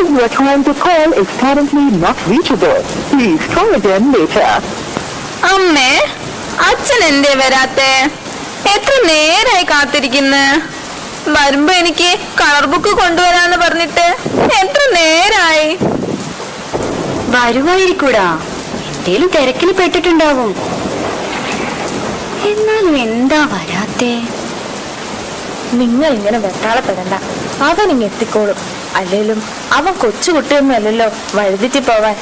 number you are trying to call is currently not reachable. Please try again later. അമ്മേ അച്ഛൻ എന്തേ വരാത്തെ? എത്ര നേരായി കാത്തിരിക്കുന്നു? വരുമ്പോ എനിക്ക് കളർ ബുക്ക് കൊണ്ടുവരാന്ന് പറഞ്ഞിട്ട് എത്ര നേരായി? വരുവായിരിക്കൂടാ എന്തേലും തിരക്കിൽ പെട്ടിട്ടുണ്ടാവും. എന്നാലും എന്താ വരാത്തേ? നിങ്ങൾ ഇങ്ങനെ വെട്ടാളപ്പെടണ്ട. അവൻ ഇങ്ങ് എത്തിക്കോളും. അല്ലേലും അവൻ കൊച്ചുകുട്ടിയൊന്നും അല്ലല്ലോ വഴുതിറ്റി പോവാൻ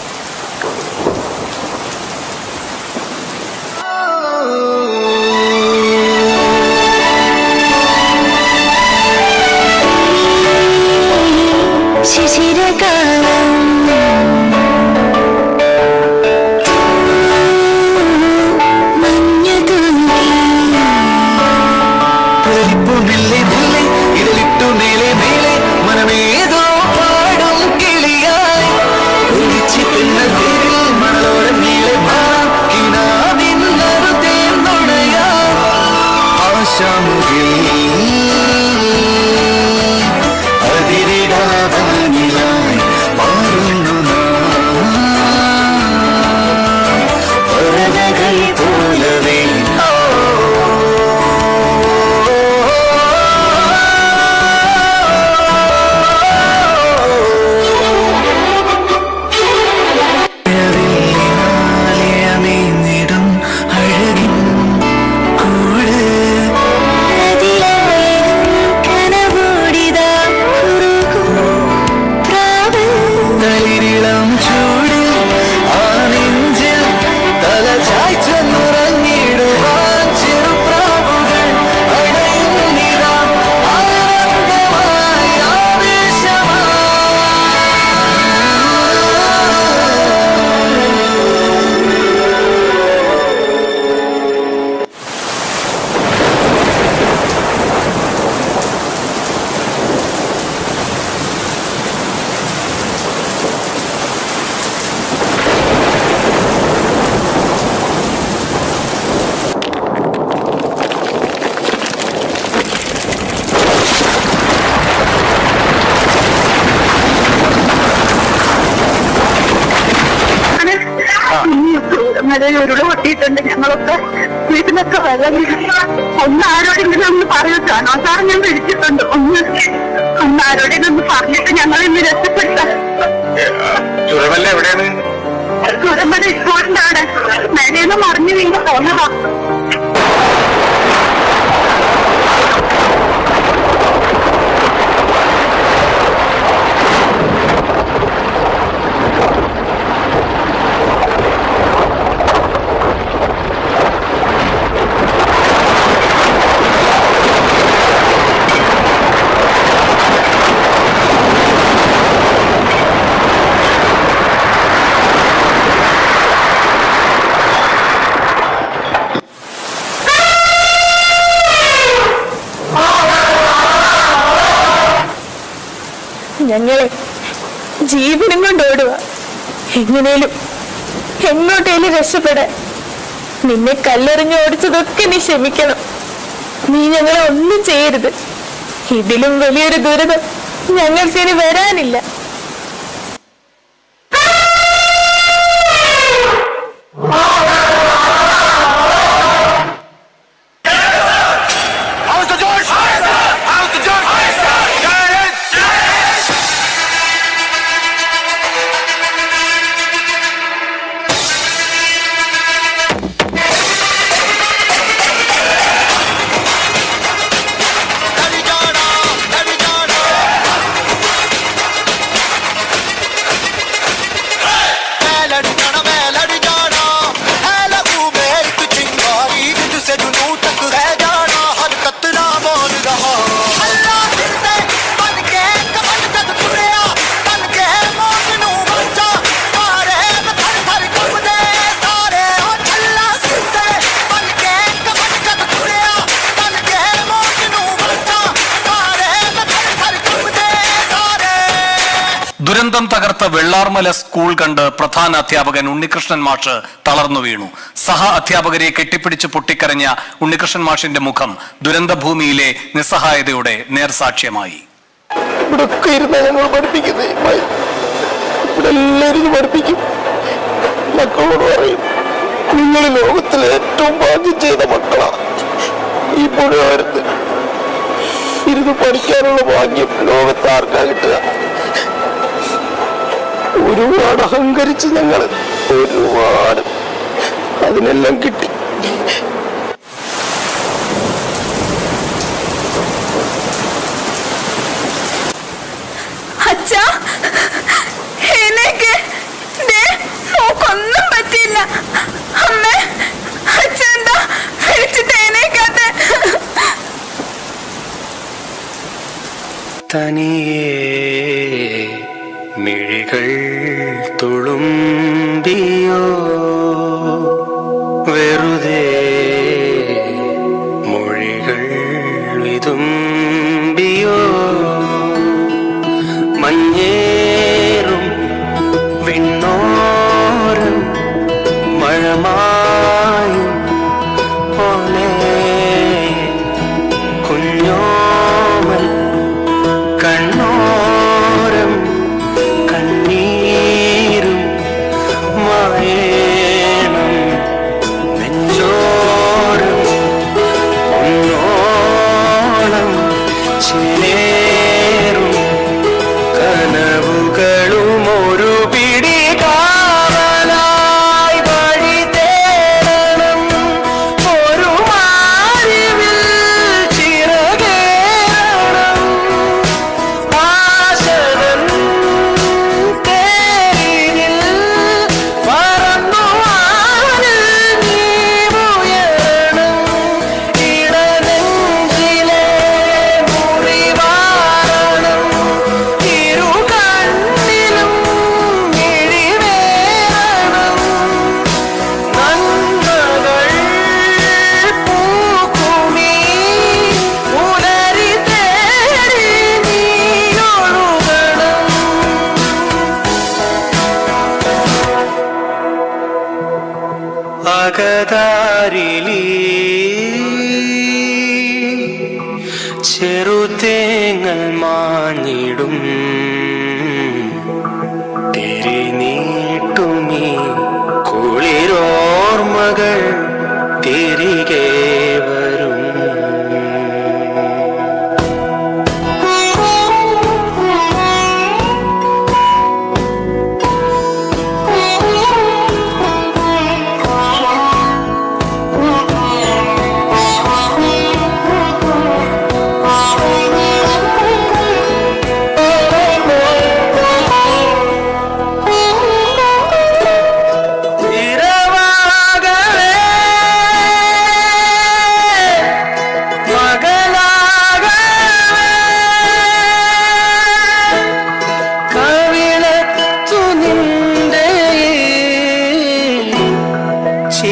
ഉരുൾ പൊട്ടിയിട്ടുണ്ട് ഞങ്ങളൊക്കെ വീട്ടിലൊക്കെ വെള്ളം ഒന്ന് ആരോടെങ്കിലും ഒന്ന് പറയട്ടാണോ സാർ ഞാൻ വിളിച്ചിട്ടുണ്ട്. ഒന്ന് ഒന്ന് ആരോടെങ്കിലും ഒന്ന് പറഞ്ഞിട്ട് ഞങ്ങൾ ഇന്ന് രക്ഷപ്പെട്ട ചുരമല്ല എവിടെയാണ്? അവിടെ. മേലേന്ന് മറിഞ്ഞു നിങ്ങൾ പോന്നതാ. ഞങ്ങളെ ജീവനും കൊണ്ട് ഓടുക എങ്ങനെയും എങ്ങോട്ടേലും രക്ഷപ്പെടാൻ. നിന്നെ കല്ലെറിഞ്ഞ് ഓടിച്ചതൊക്കെ നീ ക്ഷമിക്കണം. നീ ഞങ്ങളെ ഒന്നും ചെയ്യരുത്. ഇതിലും വലിയൊരു ദുരിതം ഞങ്ങൾക്കിനി വരാനില്ല. ദുരന്തം തകർത്ത വെള്ളാർമല സ്കൂൾ കണ്ട് പ്രധാന അധ്യാപകൻ ഉണ്ണികൃഷ്ണൻ മാഷ് തളർന്നു വീണു. സഹ അധ്യാപകരെ കെട്ടിപ്പിടിച്ച് പൊട്ടിക്കരഞ്ഞ ഉണ്ണികൃഷ്ണൻ മാഷിന്റെ മുഖം ദുരന്തഭൂമിയിലെ നിസ്സഹായതയുടെ നേർസാക്ഷ്യമായി. ഇരുന്ന് നിങ്ങൾ ലോകത്തിലെ ഏറ്റവും ഭാഗ്യം ചെയ്ത മക്കളാണ് ഇരുന്ന് പഠിക്കാനുള്ള ഭാഗ്യം ലോകത്ത് ആർക്കാ കിട്ടുക. ഒരുപാട് അഹങ്കരിച്ച് ഞങ്ങൾ ഒരുപാട് അതിനെല്ലാം കിട്ടി. തുളുമ്പിയോ അകതാരിലി ചെറുതേങ്ങൾ മാഞ്ഞിടും.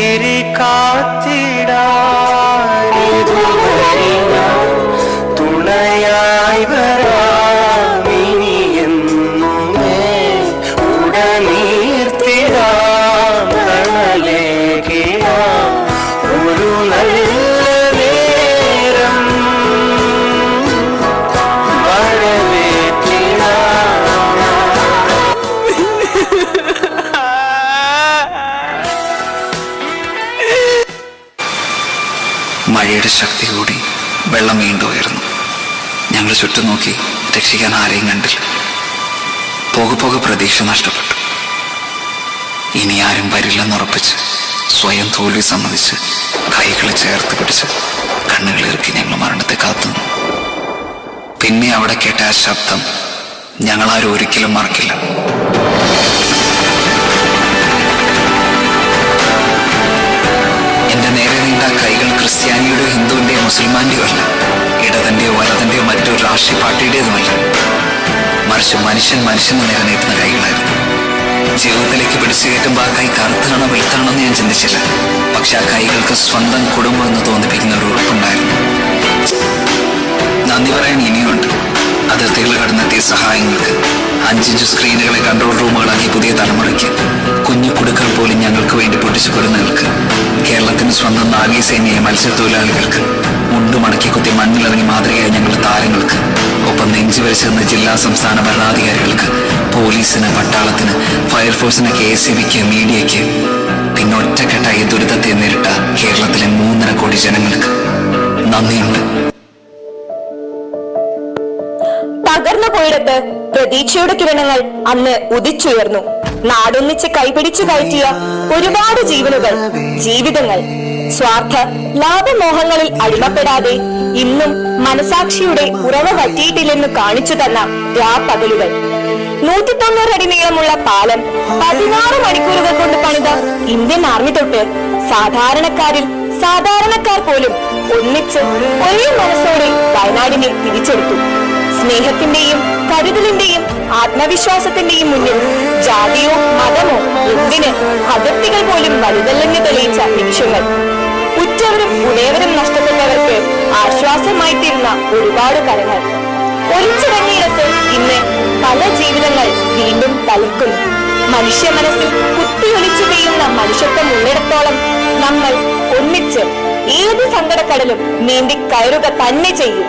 ஏறி காத்திடா. ചുറ്റും നോക്കി രക്ഷിക്കാൻ ആരെയും കണ്ടില്ല. പോകെ പോകെ പ്രതീക്ഷ നഷ്ടപ്പെട്ടു. ഇനി ആരും വരില്ലെന്നുറപ്പിച്ച് സ്വയം തോൽവി സമ്മതിച്ച് കൈകളെ ചേർത്ത് പിടിച്ച് കണ്ണുകളിറക്കി ഞങ്ങൾ മരണത്തെ കാത്തുന്നു പിന്നെ അവിടെ കേട്ട ആ ശബ്ദം ഞങ്ങളാരും ഒരിക്കലും മറക്കില്ല. എന്റെ നേരെ നീണ്ട കൈകൾ ക്രിസ്ത്യാനിയുടെയോ ഹിന്ദുവിന്റെയോ മുസൽമാന്റെയോ അല്ല ഇടതന്റെയോ വലതന്റെയോ മറ്റൊരു രാഷ്ട്രീയ മറിച്ച് മനുഷ്യൻ മനുഷ്യന് നേരെ കൈകളായിരുന്നു. ജീവിതത്തിലേക്ക് പിടിച്ചു കയറ്റുമ്പോൾ ആ കറുത്താണോ വെളുത്താണോ ഞാൻ ചിന്തിച്ചില്ല. പക്ഷെ ആ കൈകൾക്ക് സ്വന്തം കുടുംബം എന്ന് തോന്നിപ്പിക്കുന്ന ഒരു ഉറപ്പുണ്ടായിരുന്നു. നന്ദി പറയാൻ ഇനിയുണ്ട്. അതിർത്തികൾ കടന്നെത്തിയ സഹായങ്ങൾക്ക്. അഞ്ചിഞ്ച് സ്ക്രീനുകളെ കൺട്രോൾ റൂമുകളാക്കി പുതിയ തലമുറയ്ക്ക് കുഞ്ഞു കുടുക്കൾ വേണ്ടി പൊട്ടിച്ചു കൊടുന്നവർക്ക് കേരളത്തിന് സ്വന്തം നാവികസേനയെ മത്സ്യത്തൊഴിലാളികൾക്ക് മുണ്ടു മടക്കി കുത്തി മണ്ണിലിറങ്ങി മാതൃകയായ ഞങ്ങളുടെ താരങ്ങൾക്ക് ഒപ്പം നെഞ്ചു വരച്ചിരുന്ന നിന്ന ജില്ലാ സംസ്ഥാന ഭരണാധികാരികൾക്ക് പോലീസിന് പട്ടാളത്തിന് ഫയർഫോഴ്സിന് കെ എസ് ബിക്ക് മീഡിയയ്ക്ക് പിന്നെ ഒറ്റക്കെട്ടായി ദുരിതത്തെ നേരിട്ട കേരളത്തിലെ മൂന്നര കോടി ജനങ്ങൾക്ക് നന്ദിയുണ്ട് തകർന്നു പോയിടത്ത് പ്രതീക്ഷയുടെ കിരണങ്ങൾ അന്ന് ഉദിച്ചുയർന്നു. നാടൊന്നിച്ച് കൈപിടിച്ചു കയറ്റിയ ഒരുപാട് ജീവനുകൾ ജീവിതങ്ങൾ. സ്വാർത്ഥ ലാഭമോഹങ്ങളിൽ അടിമപ്പെടാതെ ഇന്നും മനസാക്ഷിയുടെ ഉറവ പറ്റിയിട്ടില്ലെന്ന് കാണിച്ചു തന്ന രാപ്പകലുകൾ. നൂറ്റി തൊണ്ണൂറ് അടി നീളമുള്ള പാലം പതിനാറ് മണിക്കൂറുകൾ കൊണ്ട് പണിത ഇന്ത്യൻ ആർമി തൊട്ട് സാധാരണക്കാരിൽ സാധാരണക്കാർ പോലും ഒന്നിച്ച് ഒരേ മനസ്സോടെ വയനാടിനെ തിരിച്ചെടുത്തു. സ്നേഹത്തിന്റെയും കരുതലിന്റെയും ആത്മവിശ്വാസത്തിന്റെയും മുന്നിൽ ജാതിയോ മതമോ എന്തിന് അതിർത്തികൾ പോലും വലുതല്ലെന്ന് തെളിയിച്ച നിമിഷങ്ങൾ. ഉറ്റവരും ഉടയവരും നഷ്ടപ്പെട്ടവർക്ക് ആശ്വാസമായി തീർന്ന ഒരുപാട് കരങ്ങൾ. ഒളിച്ചിറങ്ങിയിടത്ത് ഇന്ന് പല ജീവിതങ്ങൾ വീണ്ടും തളിക്കുന്നു. മനുഷ്യ മനസ്സിൽ കുത്തിയൊളിച്ചു പെയ്യുന്ന മനുഷ്യത്വം ഉള്ളിടത്തോളം നമ്മൾ ഒന്നിച്ച് ഏത് സങ്കടക്കടലും നീന്തി കയറുക തന്നെ ചെയ്യും.